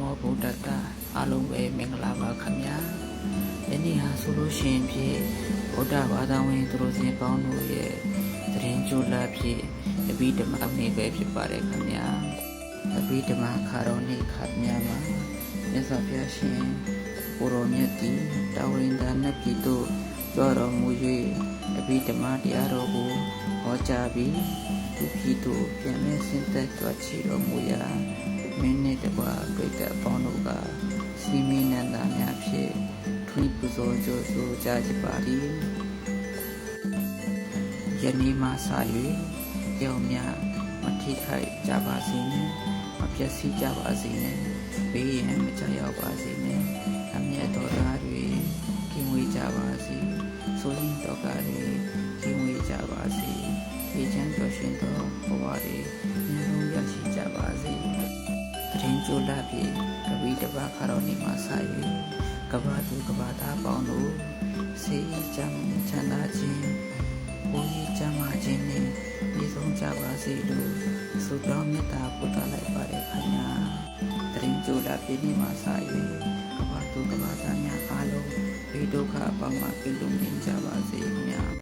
မောဗုဒ္ဓတအားလုံးပဲမင်္ဂလာပါခင်ဗျာယနေ့ဟာဆိုလို့ရှိရင်ဖြင့်ဗုဒ္ဓဘာသာဝင်သူတို့စင်ပေါင်းတို့ရဲ့သရင်ကျိုးလာဖြင့်အဘိဓမ္မာနေ့ပဲဖြစ်ပါတယ်ခင်ဗျာအဘိဓမ္မာခါတော်နေ့ခါမြတ်မှာမြတ်စွာဘုရားရှင်ကိုရောမြတ်တီတာဝရိန္ဒာနတ်ပြည်သို့ကြွတော်မူ၍အဘိဓမ္မာတရားတော်ကိုဟောကြားပြီးသူပြည်သို့ပြန်လဲဆင်းသက်ကြွချီတော်မူရာ မင်းနဲ့တကွာတွေ့တဲ့အပေါင်းတို့ကစီမီနန္ဒာများဖြင့်ထွေးပူဇော်ကြိုးဆိုကြကြပါသည်ယနေ့မှစ၍ကြောင်များမထိခိုက်ကြပါစေနဲ့မပျက်စီးကြပါစေနဲ့ဘေးရန်မကြောက်ရောက်ပါစေနဲ့အမျက်တော်သားတွေကင်းဝေးကြပါစေဆိုရင်တော့ကတွေကင်းဝေးကြပါစေဒီချမ်းတော်ရှင်တော်ဘဝတွေ င်ကျိုလာပြီကပိတပါခါတော်နေမှာစာ၍ကဘာသူကဘာသားပေါင်းတို့စေချမ်းချမ်းသာခြင်းဘုန်းကြီးချမ်းသာခြင်းနဲ့ပြည့်စုံကြပါစေလို့ဆုတောင်းမေတ္တာပို့သလိုက်ပါရခင်ဗျာတရင်ကျိုလာပြီနေမှာစာ၍ကဘာသူကဘာသားများအားလုံးဘေးဒုက္ခအပေါင်းမှပြည့်လုံးနေကြပါစေခင်ဗျာ